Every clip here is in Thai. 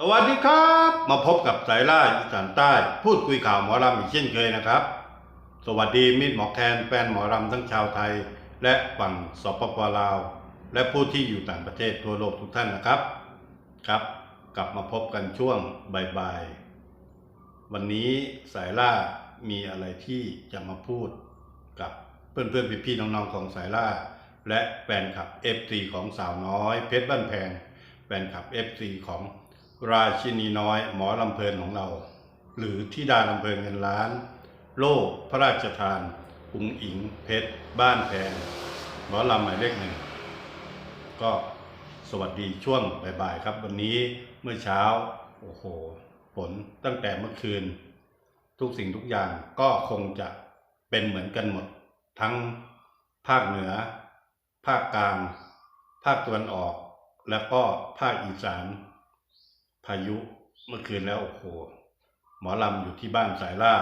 สวัสดีครับ มาพบกับสายล่าอีสานใต้ พูดคุยข่าวหมอลำอีกเช่นเคยนะครับ สวัสดีมิตรหมอแคนแฟนหมอลำทั้งชาวไทย และฝั่งสปปลาว และผู้ที่อยู่ต่างประเทศทั่วโลกทุกท่านนะครับครับ กลับมาพบกันช่วงบ่ายๆวันนี้สายล่ามีอะไรที่จะมาพูดกับเพื่อนๆพี่ๆน้องๆของสายล่า และแฟนคลับ FC ของสาวน้อย เพชรบ้านแพงแฟนคลับ FC ของ ราชินีน้อยหมอลำเพลินของเรา หรือที่ดาลำเพลินเงินล้าน โล่พระราชทานอุงอิงเพชร บ้านแพงหมอลำหมายเลขหนึ่ง ก็สวัสดีช่วงบ่ายๆครับ วันนี้เมื่อเช้า โอ้โหฝนตั้งแต่เมื่อคืน ทุกสิ่งทุกอย่างก็คงจะเป็นเหมือนกันหมด ทั้งภาคเหนือ ภาคกลาง ภาคตะวันออก แล้วก็ภาคอีสาน พายุเมื่อคืนแล้วโอ้โหหมอลำอยู่ที่บ้านสายล่า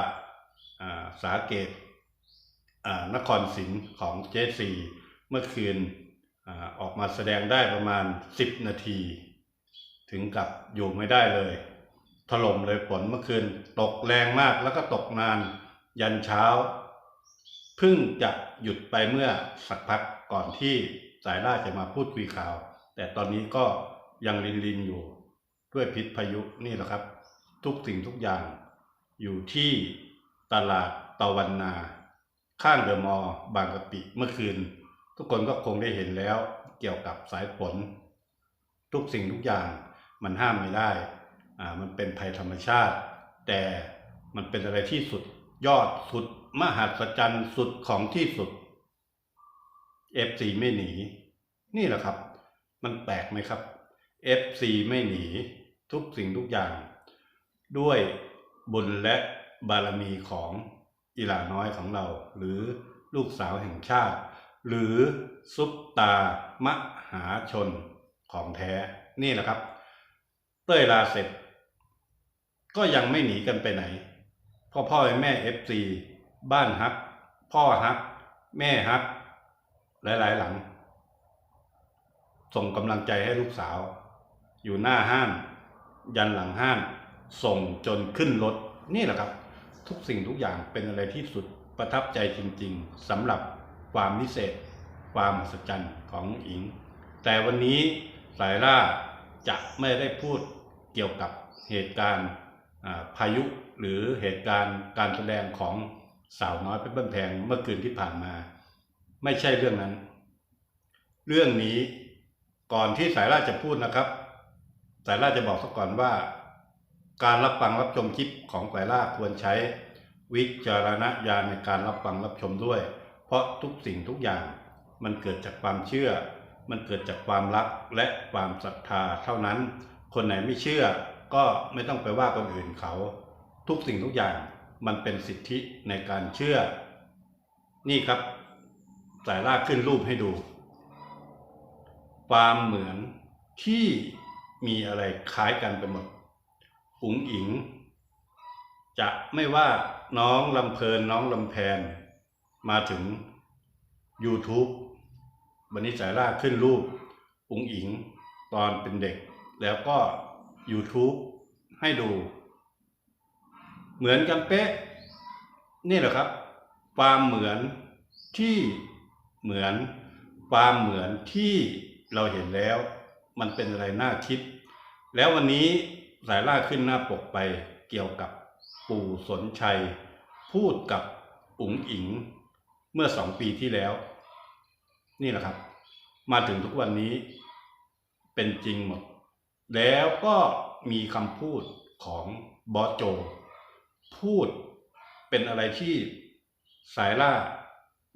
อ่าสาเกตอ่านครศรีของเจสีเมื่อคืนอาออกมาแสดงได้ประมาณ 10 นาที ถึงกับอยู่ไม่ได้เลย ถล่มเลยฝนเมื่อคืนตกแรงมากแล้วก็ตกนานยันเช้าเพิ่งจะหยุดไปเมื่อสักพักก่อนที่สายล่าจะมาพูดคุยข่าว แต่ตอนนี้ก็ยังลินลินอยู่ ด้วยพิษพายุนี่แหละครับ ทุกสิ่งทุกอย่าง อยู่ที่ตลาดตะวันนา ข้างเดอะมอลล์บางกะปิเมื่อคืน ทุกคนก็คงได้เห็นแล้วเกี่ยวกับสายฝนทุกสิ่งทุกอย่างมันห้ามไม่ได้อ่ามันเป็นภัยธรรมชาติ แต่มันเป็นอะไรที่สุดยอดสุดมหัศจรรย์สุดของที่สุด F4 ไม่หนี นี่แหละครับ มันแปลกไหมครับ FC ไม่หนี ทุกสิ่งทุกอย่าง ด้วยบุญและบารมีของอิหลาน้อยของเรา หรือลูกสาวแห่งชาติ หรือซุปตามหาชนของแท้นี่แหละครับ เต้ยลาเสร็จ ก็ยังไม่หนีกันไปไหน พ่อพ่อแม่ FC บ้านฮัก พ่อฮัก แม่ฮัก หลาย ๆ หลัง ส่งกำลังใจให้ลูกสาว อยู่หน้าห้าง ยันหลังห้างส่งจนขึ้นรถนี่แหละครับ ทุกสิ่งทุกอย่างเป็นอะไรที่สุดประทับใจจริงๆสำหรับความพิเศษ ความมหัศจรรย์ของอิง แต่วันนี้สายล่าจะไม่ได้พูดเกี่ยวกับเหตุการณ์พายุหรือเหตุการณ์การแสดงของสาวน้อยเพชรบ้านแพงเมื่อคืนที่ผ่านมา ไม่ใช่เรื่องนั้น เรื่องนี้ก่อนที่สายราจะพูดนะครับ สายราจะบอกซะก่อนว่า การรับฟังรับชมคลิปของสายราควรใช้วิจารณญาณในการรับฟังรับชมด้วย เพราะทุกสิ่งทุกอย่างมันเกิดจากความเชื่อ มันเกิดจากความรักและความศรัทธาเท่านั้น คนไหนไม่เชื่อก็ไม่ต้องไปว่าคนอื่นเขา ทุกสิ่งทุกอย่างมันเป็นสิทธิในการเชื่อ นี่ครับสายลากขึ้นรูปให้ดู ความเหมือนที่ มีอะไรคล้ายกันไปหมดอุ๋งอิง จะไม่ว่าน้องลำเพลินน้องลำแพน มาถึง YouTube วันนี้สายลาขึ้นรูปอุ๋งอิงตอนเป็นเด็ก แล้วก็ YouTube ให้ดู เหมือนกันเป๊ะ นี่แหละครับ ความเหมือนที่เหมือน ความเหมือนที่เราเห็นแล้ว มันเป็นอะไรน่าคิด แล้ววันนี้สายล่าขึ้นหน้าปกไปเกี่ยวกับปู่สนชัย พูดกับอุ๋งอิงเมื่อสองปีที่แล้ว นี่แหละครับ มาถึงทุกวันนี้เป็นจริงหมด แล้วก็มีคำพูดของบอสโจ พูดเป็นอะไรที่สายล่า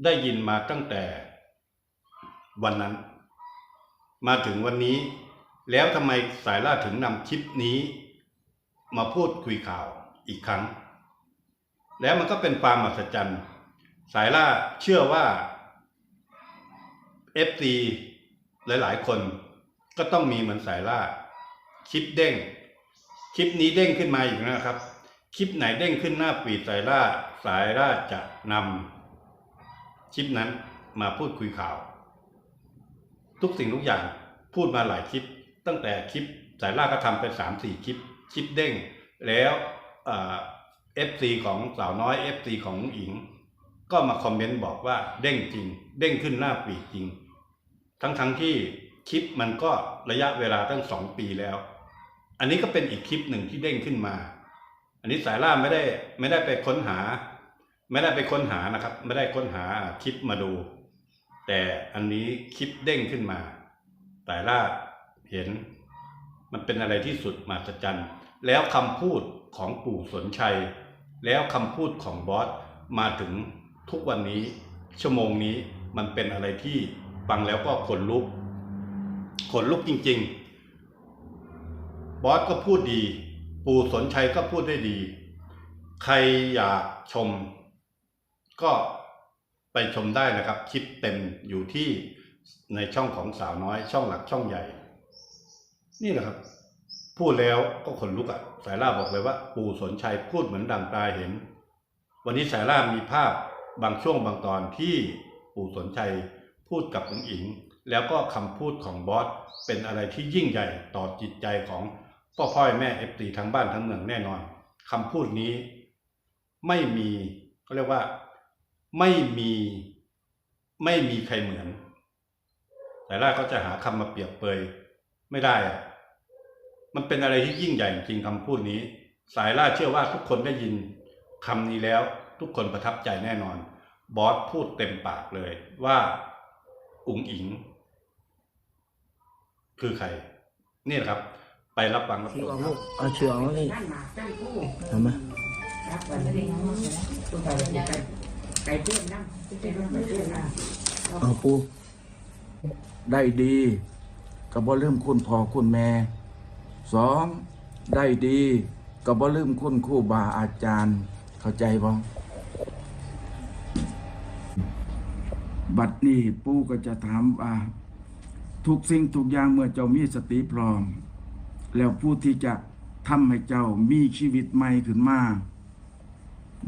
ได้ยินมาตั้งแต่วันนั้น มาถึงวันนี้ แล้วทำไมสายล่าถึงนำคลิปนี้ มาพูดคุยข่าวอีกครั้ง แล้วมันก็เป็นความมหัศจรรย์สายล่าเชื่อว่า FC หลายๆ คนก็ต้องมีเหมือนสายล่า คลิปเด้ง คลิปนี้เด้งขึ้นมาอีกนะครับ คลิปไหนเด้งขึ้นหน้าปีดสายล่า สายล่าจะนำคลิปนั้นมาพูดคุยข่าว ทุกสิ่งทุกอย่างพูดมาหลายคลิป ตั้งแต่คลิปสายล่าก็ทำไปสามสี่คลิปคลิปเด้ง แล้วเอฟซีของสาวน้อยเอฟซีของอุ๋งอิง ก็มาคอมเมนต์บอกว่าเด้งจริง เด้งขึ้นหน้าปีจริง ทั้งทั้งๆที่คลิปมันก็ระยะเวลาตั้งสองปีแล้ว อันนี้ก็เป็นอีกคลิปหนึ่งที่เด้งขึ้นมา อันนี้สายล่าไม่ได้ไม่ได้ไปค้นหา ไม่ได้ไปค้นหานะครับ ไม่ได้ค้นหาคลิปมาดู แต่อันนี้คลิปเด้งขึ้นมาสายล่าเห็นมันเป็นอะไรที่สุดมหัศจรรย์ แล้วคำพูดของปู่สนชัย แล้วคำพูดของบอสมาถึงทุกวันนี้ ชั่วโมงนี้มันเป็นอะไรที่ฟังแล้วก็ขนลุกขนลุกจริง ๆ บอสก็พูดดี ปู่สนชัยก็พูดได้ดี ใครอยากชม ก็ ไปชมได้นะครับคลิปเต็มอยู่ที่ในช่องของสาวน้อย ช่องหลักช่องใหญ่ นี่แหละครับ พูดแล้วก็ขนลุกอะ่ะสายล่าบอกเลยว่า ปู่สนชัยพูดเหมือนดังตาเห็น วันนี้สายล่ามีภาพบางช่วงบางตอนที่ปู่สนชัยพูดกับองอิง แล้วก็คำพูดของบอสเป็นอะไรที่ยิ่งใหญ่ต่อจิตใจของพ่อพ่อแม่เอฟตีทั้งบ้านทั้งเมืองแน่นอนคำพูดนี้ไม่มีเขาเรียกว่า ไม่มีไม่มีใครเหมือน แต่ล่าก็จะหาคำมาเปรียบเปยไม่ได้อะมันเป็นอะไรที่ยิ่งใหญ่จริงคำพูดนี้ สายล่าเชื่อว่าทุกคนได้ยินคำนี้แล้ว ทุกคนประทับใจแน่นอน บอสพูดเต็มปากเลยว่าอุ๋งอิง คือใคร นี่แหละครับ ไปรับฟังรับชเชือมเอาเชืองนี่นั่นหมากตั้งคู่ทำไหม ไปไม่ได้งั้นตัวไปไก่ไก่เพื่อนนั่งที่เป็นไก่เพื่อนนั่งเอาปูได้ดีก็บ่ลืมคุณพ่อคุณแม่สองได้ดีก็บ่ลืมคุณครูบาอาจารย์ เข้าใจบ่บัดนี้ปู่ก็จะถามว่าทุกสิ่งทุกอย่างเมื่อเจ้ามีสติพร้อม แล้วผู้ที่จะทำให้เจ้ามีชีวิตใหม่ขึ้นมา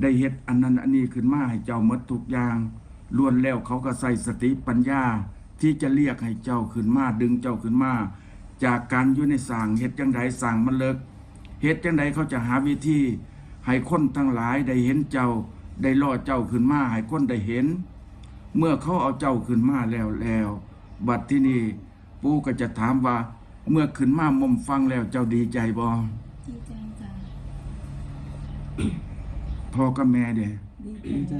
ได้เฮ็ดอันนั้นอันนี้ขึ้นมาให้เจ้าหมดทุกอย่างล้วนแล้วเขาก็ใส่สติปัญญา ที่จะเรียกให้เจ้าขึ้นมาดึงเจ้าขึ้นมา จากการอยู่ในสร้างเฮ็ดจังไดสร้างมันเลิกเฮ็ดจังไดเขาจะหาวิธีให้คนทั้งหลายได้เห็นเจ้า ได้ล่อเจ้าขึ้นมาให้คนได้เห็น เมื่อเขาเอาเจ้าขึ้นมาแล้วแล้ว บัดที่นี่ปู่ก็จะถามว่า เมื่อขึ้นมามุมฟังแล้วเจ้าดีใจบ่ดีใจจ้ะ พ่อกับแม่เด้ดีใจ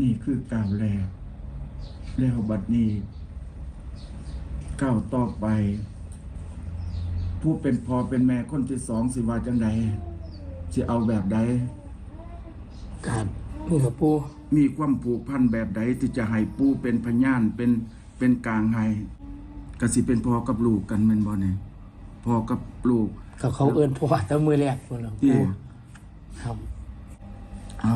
นี่คือก้าวแรกแล้วบัดนี้ก้าวต่อไป ผู้เป็นพ่อเป็นแม่คนที่สองสิว่าจังใดสิเอาแบบใดครับนี่ครับปูมีความผูกพันแบบใดที่จะให้ปู่เป็นพยานเป็นเป็นกลางให้ ก็สิเป็นพ่อกับลูกกันแม่นบ่เนี่ยพ่อกับลูกกับเขาเอินพ่อแต่มือแรกคนละที่ปูครับ เอา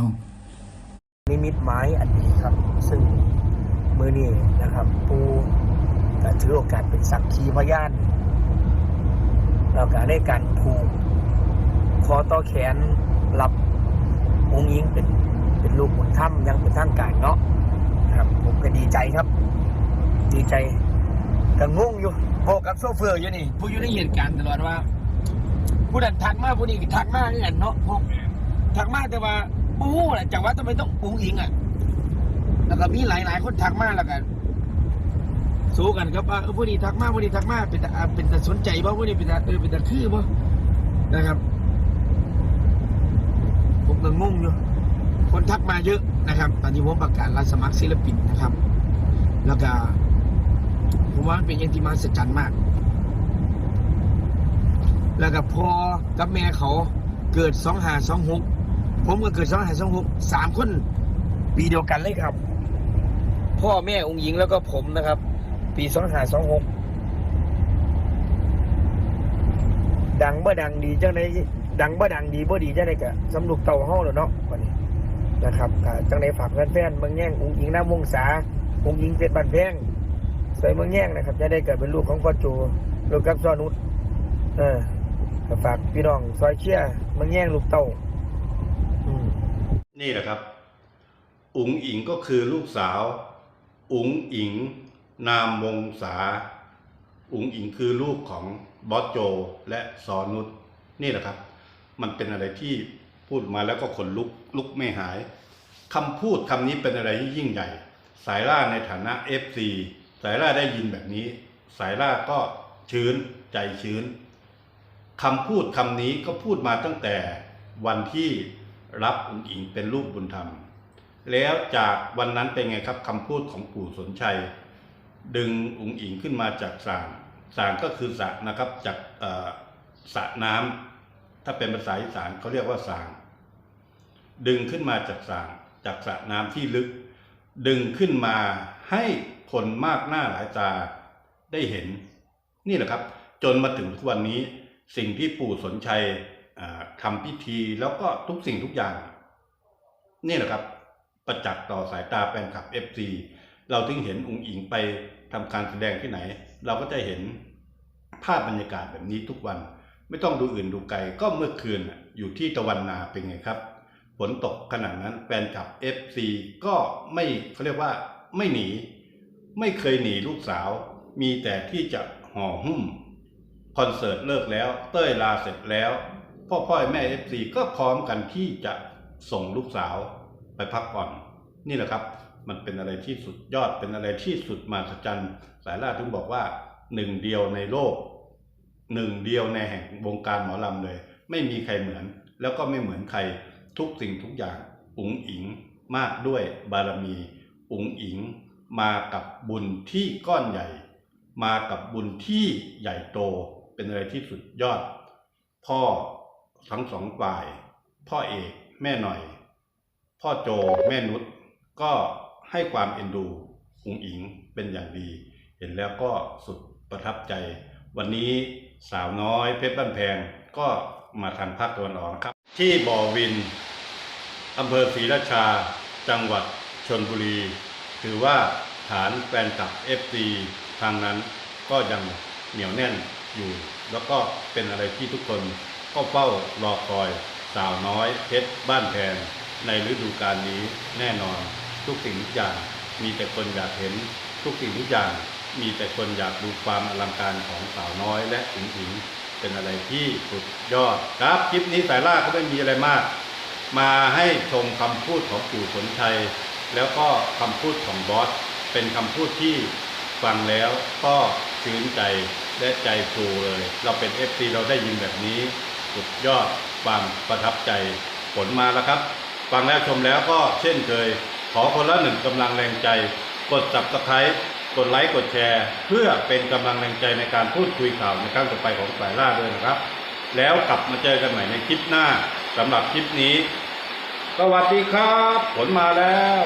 นิมิตหมายอันนี้ครับ ซึ่งมือนี้นะครับ ปูก็ถือโอกาสเป็นสักขีพยานแล้วก็ได้การผูกคอต่อแขนรับองค์ยิงเป็นเป็นลูกบุญธรรมอยังเป็นทางการเนาะครับ ผมก็ดีใจครับ ดีใจ ก็งงอยู่บอกกับโซเฟอร์อยู่นี่ผู้อยู่ในเหตุการณ์ตลอดว่า ผู้นั้นทักมาผู้นี้ทักมานี่แหละเนาะพวกทักมาแต่ว่าโอ้โหแหละจากว่าทำไมต้องอุ้งอิงอะ แล้วก็มีหลายหลายๆคนทักมาแล้วกันสู้กันครับว่าผู้นี้ทักมาผู้นี้ทักมาเป็นแต่เป็นแต่สนใจบ่ผู้นี้เป็นแต่เออเป็นแต่คือบ่นะครับผมก็งงอยู่คนทักมาเยอะนะครับ ตอนนี้ผมประกาศรับสมัครศิลปินนะครับ แล้วก็ ผมว่ามันเป็นย่างที่มหัศจรรย์มาก แล้วก็พอกับแม่เขาเกิดสองหาสองหกผมก็เกิดสองหาสองหกสามคนปีเดียวกันเลยครับ พ่อแม่องค์หญิงแล้วก็ผมนะครับ ปีสองหาสองหกดังบ่ดังดีจังไดดังบ่ดังดีบ่ดีจังไดกะสำลุกเต่าห้องแล้วเนาะวันนี้นะครับจังไดฝากแฟนๆเมืองแย่งองค์หญิงหน้ำวงศาองค์หญิงเพชรบันแพง ส่เมืองแย่งนะครับจะได้เกิดเป็นลูกของพ่อโจลูกกับซอนุชเออก็ฝากพี่น้องซอยเชียเมืองแย่งลูกเต่าอืมนี่แหละครับ อุ๋งอิงก็คือลูกสาว อุ๋งอิง นามวงศาอุ๋งอิงคือลูกของบอสโจและซอนุชนี่แหละครับ มันเป็นอะไรที่พูดมาแล้วก็ขนลุกลุกไม่หายคำพูดคำนี้เป็นอะไรที่ยิ่งใหญ่ สายล่าในฐานะ FC สายล่าได้ยินแบบนี้ สายล่าก็ชื้นใจชื้นคำพูดคำนี้ก็พูดมาตั้งแต่วันที่รับอุ๋งอิงเป็นลูกบุญธรรม แล้วจากวันนั้นเป็นไงครับคำพูดของปู่สนชัย ดึงอุ๋งอิงขึ้นมาจากสางสางก็คือสระนะครับจากสระน้ำถ้าเป็นภาษาอีสานเขาเรียกว่าสาง ดึงขึ้นมาจากสางจากสระน้ำที่ลึก ดึงขึ้นมาให้ คนมากหน้าหลายตาได้เห็น นี่แหละครับ จนมาถึงทุกวันนี้สิ่งที่ปู่สนชัยทำพิธีแล้วก็ทุกสิ่งทุกอย่าง นี่แหละครับ ประจักษ์ต่อสายตาแฟนคลับ FC เราถึงเห็นองค์อิงไปทำการแสดงที่ไหน เราก็จะเห็นภาพบรรยากาศแบบนี้ทุกวัน ไม่ต้องดูอื่นดูไกลก็เมื่อคืนอยู่ที่ตะวันนาเป็นไงครับฝนตกขนาดนั้นแฟนคลับ FC ก็ไม่เขาเรียกว่าไม่หนี ไม่เคยหนีลูกสาว มีแต่ที่จะห่อหุ้ม คอนเสิร์ตเลิกแล้ว เต้ยลาเสร็จแล้ว พ่อพ่อแม่ FC ก็พร้อมกันที่จะส่งลูกสาวไปพักผ่อน นี่แหละครับ มันเป็นอะไรที่สุดยอดเป็นอะไรที่สุดมหัศจรรย์สายล่าถึงบอกว่าหนึ่งเดียวในโลกหนึ่งเดียวในแห่งวงการหมอลำเลย ไม่มีใครเหมือน แล้วก็ไม่เหมือนใครทุกสิ่งทุกอย่างอุ๋งอิงมากด้วยบารมีอุ๋งอิง มากับบุญที่ก้อนใหญ่ มากับบุญที่ใหญ่โตเป็นอะไรที่สุดยอด พ่อทั้งสองฝ่าย พ่อเอกแม่หน่อย พ่อโจแม่นุชก็ให้ความเอ็นดูอุงอิงเป็นอย่างดี เห็นแล้วก็สุดประทับใจ วันนี้สาวน้อยเพชรบ้านแพงก็มาทางภาคตะวันออกนะครับ ที่บ่อวินอำเภอศรีราชา จังหวัดชนบุรี ถือว่า ฐานแฟนคลับ FC ทางนั้นก็ยังเหนียวแน่นอยู่ แล้วก็เป็นอะไรที่ทุกคนก็เฝ้ารอคอยสาวน้อยเพชรบ้านแพงในฤดูกาลนี้แน่นอน ทุกสิ่งทุกอย่างมีแต่คนอยากเห็น ทุกสิ่งทุกอย่างมีแต่คนอยากดูความอลังการของสาวน้อยและอุ๋งอิงเป็นอะไรที่สุดยอดครับคลิปนี้สายล่าก็ไม่มีอะไรมาก มาให้ชมคำพูดของปู่สนชัย แล้วก็คำพูดของบอส เป็นคำพูดที่ฟังแล้วก็ชื่นใจและใจฟูเลย เราเป็นเอฟซีเราได้ยินแบบนี้ สุดยอดความประทับใจผลมาแล้วครับ ฟังแล้วชมแล้วก็เช่นเคย ขอคนละหนึ่งกำลังแรงใจ กด subscribe กดไลค์กดแชร์ เพื่อเป็นกำลังแรงใจในการพูดคุยข่าวในครั้งต่อไปของสายล่าด้วยนะครับ แล้วกลับมาเจอกันใหม่ในคลิปหน้าสำหรับคลิปนี้ สวัสดีครับ ผลมาแล้ว